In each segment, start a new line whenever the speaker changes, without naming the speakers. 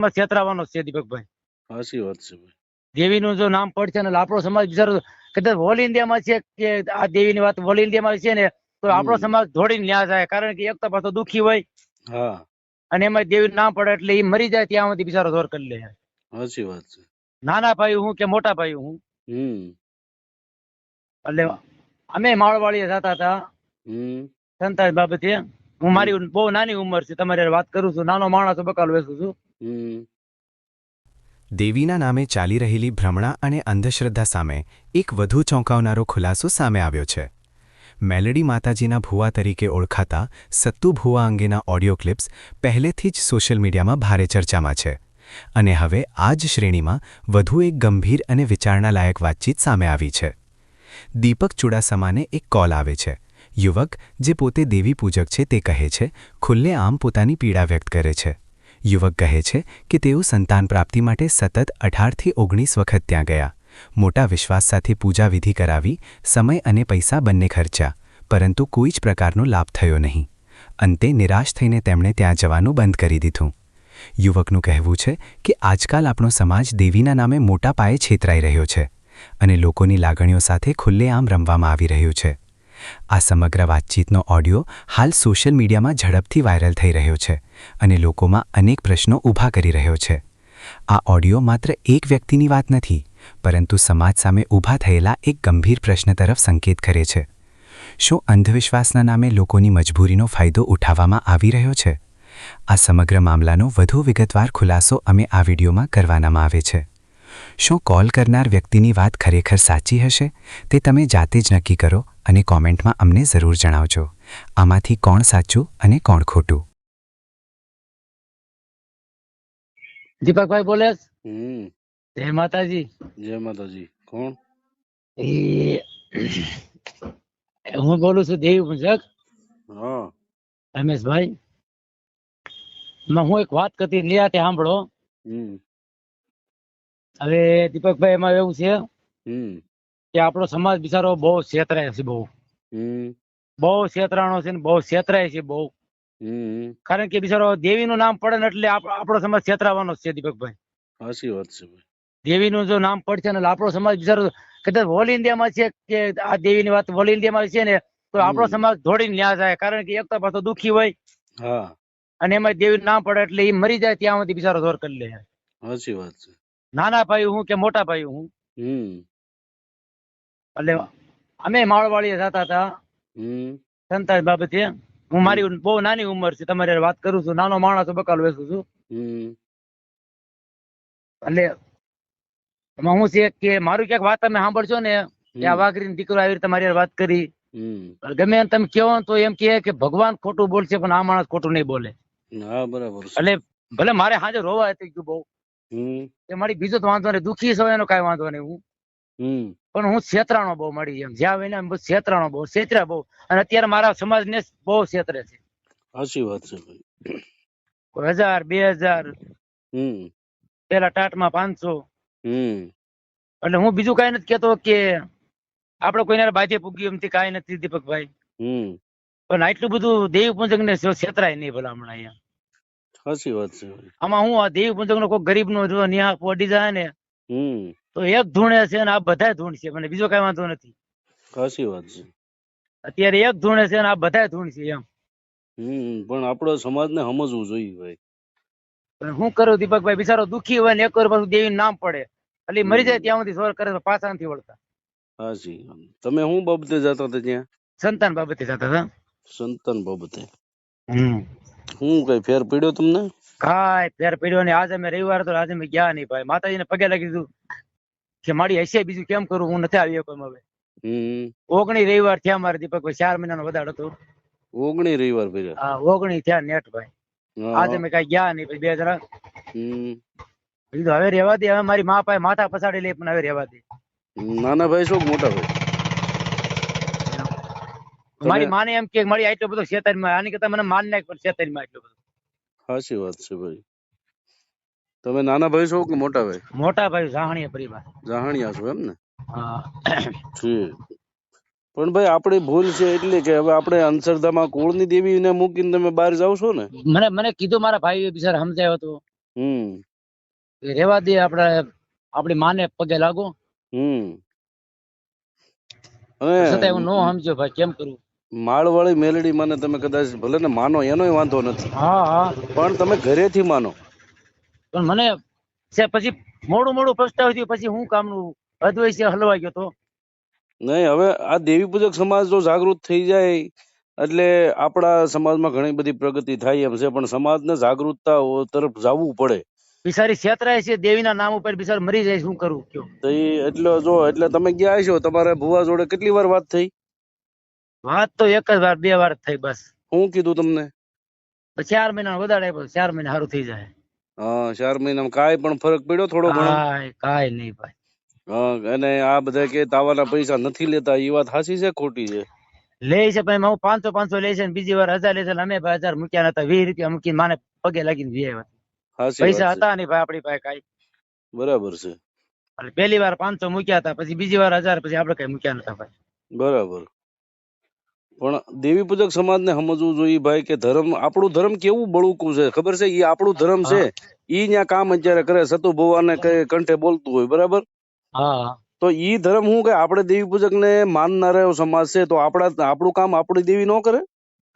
માં છેતરાવાનો છે દીપકભાઈ.
સાચી વાત છે ભાઈ.
દેવીનું જો નામ પડશે ને આપણો સમાજ બિચારો કદાચ ઓલ ઇન્ડિયામાં છે કે આ દેવીની વાત ઓલ ઇન્ડિયામાં છે ને તો આપણો સમાજ ધોડીને ન્યા જાય કારણ કે એક તો પાછો દુખી હોય.
હા.
અને એમાં દેવી નામ પડે એટલે એ મરી જાય ત્યાં સુધી બિચારો દોર કરી લે.
સાચી વાત છે.
નાના ભાઈ હું કે મોટા ભાઈ હું? એટલે અમે માળવાળી જતા હતા.
સંતાજ
સંતાન બાબતે. હું મારી બહુ નાની ઉંમર છે. તમારી વાત કરું છું. નાનો માણસ બકાલ વેચું છું.
દેવીના નામે ચાલી રહેલી ભ્રમણા અને અંધશ્રદ્ધા સામે એક વધુ ચોંકાવનારો ખુલાસો સામે આવ્યો છે. મેલડી માતાજીના ભુવા તરીકે ઓળખાતા સત્તુ ભુવા અંગેના ઓડિયો ક્લિપ્સ પહેલેથી જ સોશિયલ મીડિયામાં ભારે ચર્ચામાં છે અને હવે આ જ શ્રેણીમાં વધુ એક ગંભીર અને વિચારણાલાયક વાતચીત સામે આવી છે. દીપક ચુડાસમાને એક કોલ આવે છે. યુવક, જે પોતે દેવી પૂજક છે તે કહે છે ખુલ્લેઆમ પોતાની પીડા વ્યક્ત કરે છે. યુવક કહે છે કે તેઓ સંતાન પ્રાપ્તિ માટે સતત અઢારથી ઓગણીસ વખત ત્યાં ગયા. મોટા વિશ્વાસ સાથે પૂજા વિધિ કરાવી, સમય અને પૈસા બંને ખર્ચ્યા, પરંતુ કોઈ જ પ્રકારનો લાભ થયો નહીં. અંતે નિરાશ થઈને તેમણે ત્યાં જવાનું બંધ કરી દીધું. યુવકનું કહેવું છે કે આજકાલ આપણો સમાજ દેવીના નામે મોટા પાયે છેતરાઈ રહ્યો છે અને લોકોની લાગણીઓ સાથે ખુલ્લેઆમ રમવામાં આવી રહ્યું છે. આ સમગ્ર વાતચીતનો ઓડિયો હાલ સોશિયલ મીડિયામાં ઝડપથી વાયરલ થઈ રહ્યો છે અને લોકોમાં અનેક પ્રશ્નો ઊભા કરી રહ્યો છે. આ ઓડિયો માત્ર એક વ્યક્તિની વાત નથી, પરંતુ સમાજ સામે ઊભા થયેલા એક ગંભીર પ્રશ્ન તરફ સંકેત કરે છે. શું અંધવિશ્વાસના નામે લોકોની મજબૂરીનો ફાયદો ઉઠાવવામાં આવી રહ્યો છે? આ સમગ્ર મામલાનો વધુ વિગતવાર ખુલાસો અમે આ વિડીયોમાં કરવાનામાં આવે છે. શું કોલ કરનાર વ્યક્તિની વાત ખરેખર સાચી હશે તે તમે જાતે જ નક્કી કરો અને કોમેન્ટમાં અમને જરૂર જણાવજો. આમાંથી કોણ સાચું અને કોણ ખોટું?
દીપકભાઈ બોલે
હમ.
જય માતાજી.
જય માતાજી. કોણ?
એ હું બોલું છું દેવી પૂજક.
હા.
રમેશભાઈ. હું એક વાત કરતી નિરાતે સાંભળો.
હમ.
હવે દીપકભાઈ એમાં એવું છે કે આપણો સમાજ બિચારો બહુ છેતરાય છે બહુ. બહુ છેતરાણો છે ને બહુ છેતરાય છે બહુ. કારણ કે બિચારો દેવીનું નામ પડે ને એટલે આપણો સમાજ છેતરાવાનો છે દીપકભાઈ.
સાચી વાત છે દેવી
દેવીનું જો નામ પડશે ને આપણો સમાજ બિચારો કદાચ ઓલ ઇન્ડિયામાં છે કે આ દેવીની વાત ઓલ ઇન્ડિયામાં છે ને તો આપણો સમાજ દોડીને ન્યા જાય. કારણ કે એક તો પાછો દુખી હોય.
હા.
અને એમાં દેવી નામ પડે એટલે એ મરી જાય ત્યાં સુધી બિચારો દોર કરી લે.
સાચી વાત છે.
નાના ભાઈ હું કે મોટા ભાઈ હું? એટલે અમે માળવાળી જતા હતા. સંતાન બાબતે. હું મારી બહુ નાની ઉંમર છે તમારે વાત કરું છું નાનો માણસ બકાલ વેચું છું. એટલે એમાં હું છે કે મારું ક્યાંક વાત તમે સાંભળશો ને કે આ વાઘરી દીકરો આવી રીતે તમારી હારે વાત કરી. ગમે તમે કહો તો એમ કહે કે ભગવાન ખોટું બોલશે પણ આ માણસ ખોટું નહીં બોલે.
હા બરાબર
એટલે ભલે મારે હાજર રોવા હતી ગયું બહુ કે મારી બીજો તો વાંધો નહીં દુખી છો એનો કઈ વાંધો નહીં હું. પણ હું છેતરાણો બહુ મળી એમ જ્યાં હોય ને એમ છેતરાણો બહુ છેતરા બહુ. અને અત્યારે મારા સમાજ ને બહુ છેતરે છે.
સાચી વાત છે ભાઈ.
હજાર બે હજાર પેલા ટાટમાં પાંચસો.
હમ.
એટલે હું બીજું કઈ નથી કેતો કે આપડે કોઈને બાજે પૂગ્યું એમથી કઈ નથી દીપકભાઈ. પણ આટલું બધું દેવી પૂજક ને છેતરાય નહીં ભલા હમણાં અહીંયા.
સાચી વાત છે.
આમાં હું દેવી પૂજક નો કોઈ ગરીબ નો જો ન્યા પડી જાય ને તો એક ધૂણે છે ને આ બધા ધૂણ છે મને બીજો કઈ વાંધો નથી.
સાચી વાત છે.
અત્યારે એક ધૂણે છે ને આ બધા ધૂણ છે એમ.
હમ પણ આપણો સમાજને સમજવું જોઈએ ભાઈ.
પણ હું કરું દીપકભાઈ બિચારો દુખી હોય ને એક વાર પાછું દેવી નામ પડે. એટલે મરી જાય ત્યાં સુધી સ્વર કરે પાછા નથી વળતા.
હાજી તમે શું બાબતે જતા હતા ત્યાં?
સંતાન બાબતે જતા હતા.
સંતાન બાબતે.
હમ.
શું કઈ ફેર પડ્યો તમને?
કાંઈ ફેર પડ્યો ને આજે અમે રવિવાર તો આજે અમે ગયા નહીં ભાઈ. માતાજીને પગે લાગી દીધું કે મારી હશે બીજું કેમ કરું? હું નથી આવ્યો કોઈ હવે ઓગણી રવિવાર થયા મારે દીપકભાઈ. ચાર મહિનાનો વધારો હતો.
ઓગણી રવિવાર ભાઈ
હા ઓગણી થયા નેટ ભાઈ. આજે મેં કઈ ગયા નહીં ભાઈ બે જરા હવે રેવા દે. હવે મારી મા પાસે માથા પછાડી લે પણ હવે રેવા દે.
નાના ભાઈ શું મોટા ભાઈ?
મારી માને એમ કે મારી આટલો બધો શેતાનમાં આની કરતા મને માન નાખ પણ શેતાનમાં આટલો બધો.
સાચી વાત છે ભાઈ. તમે નાના ભાઈ છો કે મોટા ભાઈ?
મોટા ભાઈ સાહણીય પરિવાર.
જાહણિયા છો એમ ને
હા.
ઠીક. પણ ભાઈ આપણી ભૂલ છે એટલે કે હવે આપણે અંશરધામાં કુળની દેવી ને મૂકીને તમે બહાર જાવ છો ને?
મને મને કીધું મારા ભાઈ બિચારા સમજાયો હતો
હમ.
રેવા દે આપણે આપણી માને પગે લાગો.
હમ.
છતાં હું ન સમજ્યો ભાઈ કેમ કરવું
માળવાળી મેલડી માને તમે કદાચ ભલે ને માનો એનોય વાંધો નથી.
હા હા.
પણ તમે ઘરેથી માનો.
પણ મને છે પછી મોડું મોડું પ્રસ્તાવ થયું પછી હું કામનું અદ્વૈત હલવાઈ ગયો તો?
નહીં હવે આ દેવી પૂજક સમાજ જો જાગૃત થઈ જાય એટલે આપણા સમાજમાં ઘણી બધી પ્રગતિ થાય એમ છે પણ સમાજને જાગૃતતા તરફ જવું પડે.
બિચારી છેતરાય છે દેવીના નામ ઉપર બિચારી મરી જાય શું કરું? કયો
તો એટલે જો એટલે તમે ગયા છો તમારે ભુવા જોડે કેટલી વાર વાત થઈ?
વાત તો એક જ વાર બે વાર થઈ બસ.
શું કીધું તમને?
ચાર મહિના વધારે આપ્યો ચાર મહિના સારું થઈ જાય.
હા ચાર મહિનામાં કાંઈ પણ ફરક પડ્યો થોડો ઘણો?
કાંઈ કાંઈ નહીં ભાઈ.
હા અને આ બધા કે તાવાના પૈસા નથી લેતા એ વાત સાચી છે ખોટી છે?
લે છે ભાઈ હું પાંચસો પાંચસો લે છે બીજી વાર હજાર લે છે અમે ભાઈ હજાર મૂક્યા નતા વીસ રૂપિયા મૂકીને માને પગે લાગીને વી આવ્યા. પૈસા હતા નહીં ભાઈ આપણી પાસે કાંઈ.
બરાબર છે.
એટલે પહેલી વાર પાંચસો મૂક્યા હતા પછી બીજી વાર હજાર પછી આપણે કઈ મૂક્યા નતા ભાઈ.
બરાબર. પણ દેવી પૂજક સમાજને સમજવું જોઈએ ભાઈ કે ધર્મ આપણું ધર્મ કેવું બળુકું છે? ખબર છે? એ આપણું ધર્મ છે. ઈ ન્યા કામ અત્યારે કરે સતુ ભવાને કંઠે બોલતું હોય બરાબર?
હા.
તો ઈ ધર્મ શું કે આપણે દેવી પૂજક ને માનનારો સમાજ છે તો આપણા આપણું કામ આપણી દેવી નો કરે?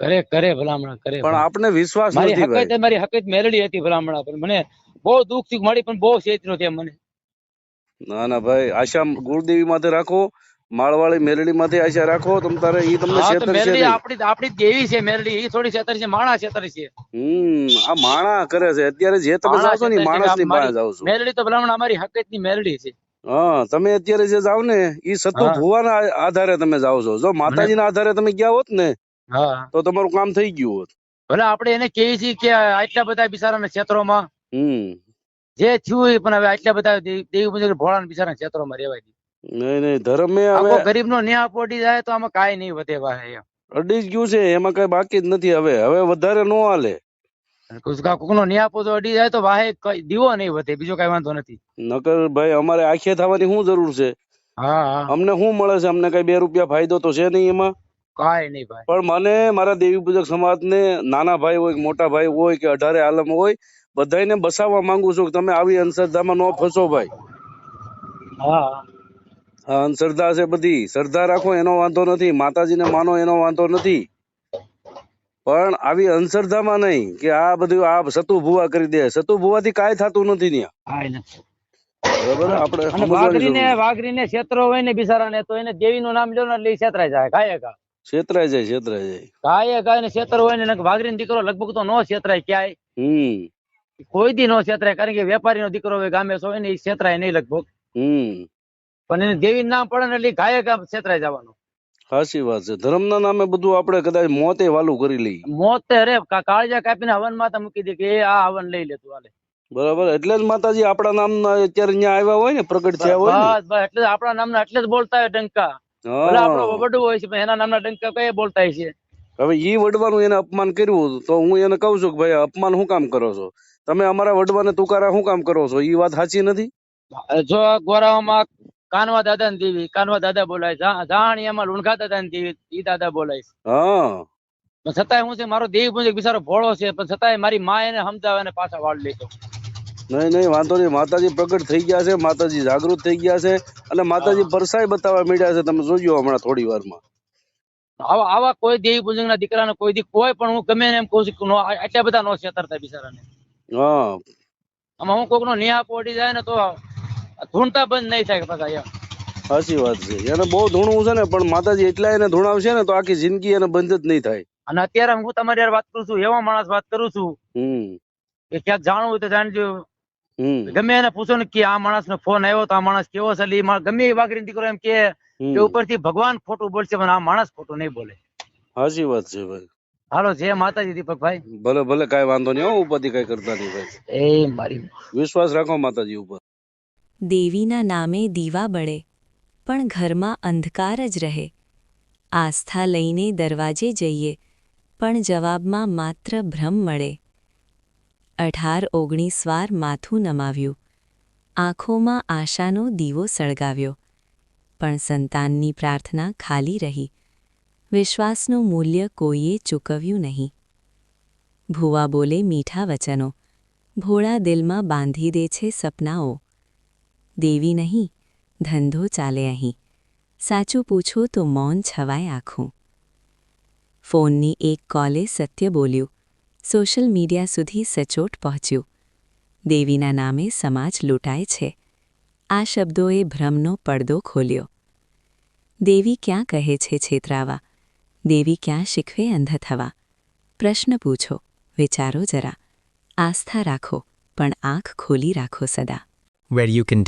કરે કરે ભલામણ કરે
પણ આપણે વિશ્વાસ
મારી
નથી ભાઈ.
હકત મારી હકીત મેલડી હતી ભલામણ પણ મને બહુ દુઃખથી મળી પણ બહુ છેતરો છે મને.
ના ના ભાઈ આશા ગુરુદેવી માથે રાખો. માળવાળી મેલડી માથે આશા રાખો તમ તારે ઈ તમને
છેતર
નહીં.
આપણી આપણી દેવી છે મેરડી ઈ થોડી છેતર છે માણા છેતર છે
હમ આ માણા કરે છે. અત્યારે જે તમે જાવ છો ને
માણસની
પાસે જાવ છો.
મેરડી તો ભલામણ અમારી હકતની મેરડી છે.
હા તમે અત્યારે જે જાવ ને ઈ સતુ ભુવાના આધારે તમે જાવ છો. જો માતાજીના આધારે તમે ગયા હોત ને
હા.
તો તમારું કામ થઈ ગયું હોત.
ભલે આપણે એને કહીએ છીએ કે આટલા બધા બિચારાના ક્ષેત્રોમાં
હમ.
જે થયું પણ હવે આટલા બધા દેવી પૂજક ભોળાના બિચારા ક્ષેત્રોમાં રહેવાય
નહીં નહીં ધર્મે હવે
ગરીબ નો ન્યાય પોટી જાય તો આમાં કઈ નહીં વધે ભાઈ
અડી જ ગયું છે એમાં કઈ બાકી જ નથી હવે. હવે વધારે નો હાલે.
કોક નો ન્યાય પોતો અડી જાય તો વાહે દીવો નહીં વધે બીજો કઈ વાંધો નથી.
નકર ભાઈ અમારે આખે થવાની શું જરૂર છે?
હા હા.
અમને શું મળે છે? અમને કઈ બે રૂપિયા ફાયદો તો છે નહીં એમાં?
કાઈ નહીં ભાઈ.
પણ મને મારા દેવી પૂજક સમાજને નાના ભાઈ હોય મોટા ભાઈ હોય કે અઢારે આલમ હોય બધાને બસાવવા માંગુ છું કે તમે આવી અંધશ્રદ્ધામાં ન ફસો ભાઈ.
હા.
અંધશ્રદ્ધા છે બધી. શ્રદ્ધા રાખો એનો વાંધો નથી. માતાજીને માનો એનો વાંધો નથી. પણ આવી અંધશ્રદ્ધામાં નહીં કે આ બધું આ સતુ ભુવા કરી દે. સતુ ભુવાથી કાંઈ થતું નથી ત્યાં. બરાબર? આપણે
વાઘરીને વાઘરીને ક્ષેત્રો હોય ને બિચારાને તો એને દેવીનું નામ લ્યો ને એટલે ઈ જાય કાંઈ કા
છેતરાય જાય છેતરાય જાય.
કાંઈ કા ને ક્ષેત્ર હોય ને વાઘરીનો દીકરો લગભગ તો નો છેતરાય ક્યાંય.
હમ.
કોઈ દી નો છેતરાય કારણ કે વેપારીનો દીકરો હોય ગામે સો હોય ને ઈ છેતરાય નહીં લગભગ.
હમ.
પણ એને દેવી નામ પડે ને એટલે ગાયે છેતરાઈ જવાનું.
સાચી વાત છે. ધર્મના નામે બધું આપણે કદાચ મોતે વાલું કરી લઈએ.
મોત રે કાળજા કાપીને હવન માતા મૂકી દે કે આ હવન લઈ લે તું હાલે.
બરાબર. એટલે જ માતાજી આપણા નામના અત્યારે અહીંયા આવ્યા હોય ને પ્રગટ થયા હોય
બસ બસ એટલે જ આપણા નામના એટલે જ બોલતા હોય ડંકા. ભલે આપણો. વડું હોય છે પણ એના નામના ડંકા કઈ બોલતા છે
હવે ઈ વડવાનું એને અપમાન કર્યું તો હું એને કહું છું કે ભાઈ અપમાન શું કામ કરો છો? તમે અમારા વડવાને તુકારા શું કામ કરો છો? ઈ વાત સાચી નથી?
જો ગોરાઓમાં કાનવા દાદા ને દેવી. કાનવા દાદા બોલાય. જાણિયામાં લુણખા દાદા ને દેવી. ઈ દાદા બોલાય.
હા.
પણ છતાંય હું છે મારો દેહ પૂજક બિચારો ભોળો છે પણ છતાંય મારી માં એને સમજાવે ને પાછા વાળ લેતો
નહીં નહીં વાંધો નહીં. માતાજી પ્રગટ થઈ ગયા છે માતાજી જાગૃત થઈ ગયા છે અને માતાજી પરસાઈ બતાવવા માંડ્યા છે તમે જોજો હમણાં થોડી વારમાં.
આવા આવા કોઈ દેવી પૂજક ના દીકરાને કોઈ દી કોઈ પણ હું ગમે એમ કહું છું એટલા નો બધા નો છેતરતા બિચારાને.
હા.
આમાં હું કોક નો ન્યા પોડી જાય ને તો ધૂણતા બંધ નહીં થાય પાછા એમ
સાચી વાત છે. એને બહુ ધૂણવું છે ને પણ માતાજી એટલા એને ધૂણાવશે ને તો આખી જિંદગી એને બંધ જ નહીં થાય.
અને અત્યારે હું તમારી યાર વાત કરું છું એવા માણસ વાત કરું છું કે ક્યાંક જાણવું હોય તો જાણજો. ગમે એને પૂછો ને કે આ માણસ નો ફોન આવ્યો તો આ માણસ કેવો છે એટલે ગમે એ વાગરી દીકરો એમ કે ઉપરથી ભગવાન ખોટું બોલશે પણ આ માણસ ખોટું નહીં બોલે.
સાચી વાત છે ભાઈ.
હાલો જય માતાજી દીપકભાઈ.
ભલે ભલે કઈ વાંધો નહીં હો ઉપાધિ કઈ કરતા નહીં ભાઈ.
એ મારી
વિશ્વાસ રાખો માતાજી ઉપર.
દેવીના નામે દીવા બળે, પણ ઘરમાં અંધકાર જ રહે. આસ્થા લઈને દરવાજે જઈએ, પણ જવાબમાં માત્ર ભ્રમ મળે. અઢાર ઓગણીસ વાર માથું નમાવ્યું. આંખોમાં આશાનો દીવો સળગાવ્યો. પણ સંતાનની પ્રાર્થના ખાલી રહી. વિશ્વાસનું મૂલ્ય કોઈએ ચૂકવ્યું નહીં. ભૂવા બોલે મીઠા વચનો. ભોળા દિલમાં બાંધી દે છે સપનાઓ. દેવી નહીં, ધંધો ચાલે અહીં. સાચું પૂછો તો મૌન છવાય આખું. ફોનની એક કોલે સત્ય બોલ્યું. સોશિયલ મીડિયા સુધી સચોટ પહોંચ્યું. દેવીના નામે સમાજ લૂંટાય છે. આ શબ્દોએ ભ્રમનો પડદો ખોલ્યો. દેવી ક્યાં કહે છે છેતરાવા? દેવી ક્યાં શીખવે અંધ થવા પ્રશ્ન પૂછો, વિચારો જરા. આસ્થા રાખો, પણ આંખ ખોલી રાખો સદા.
Where you can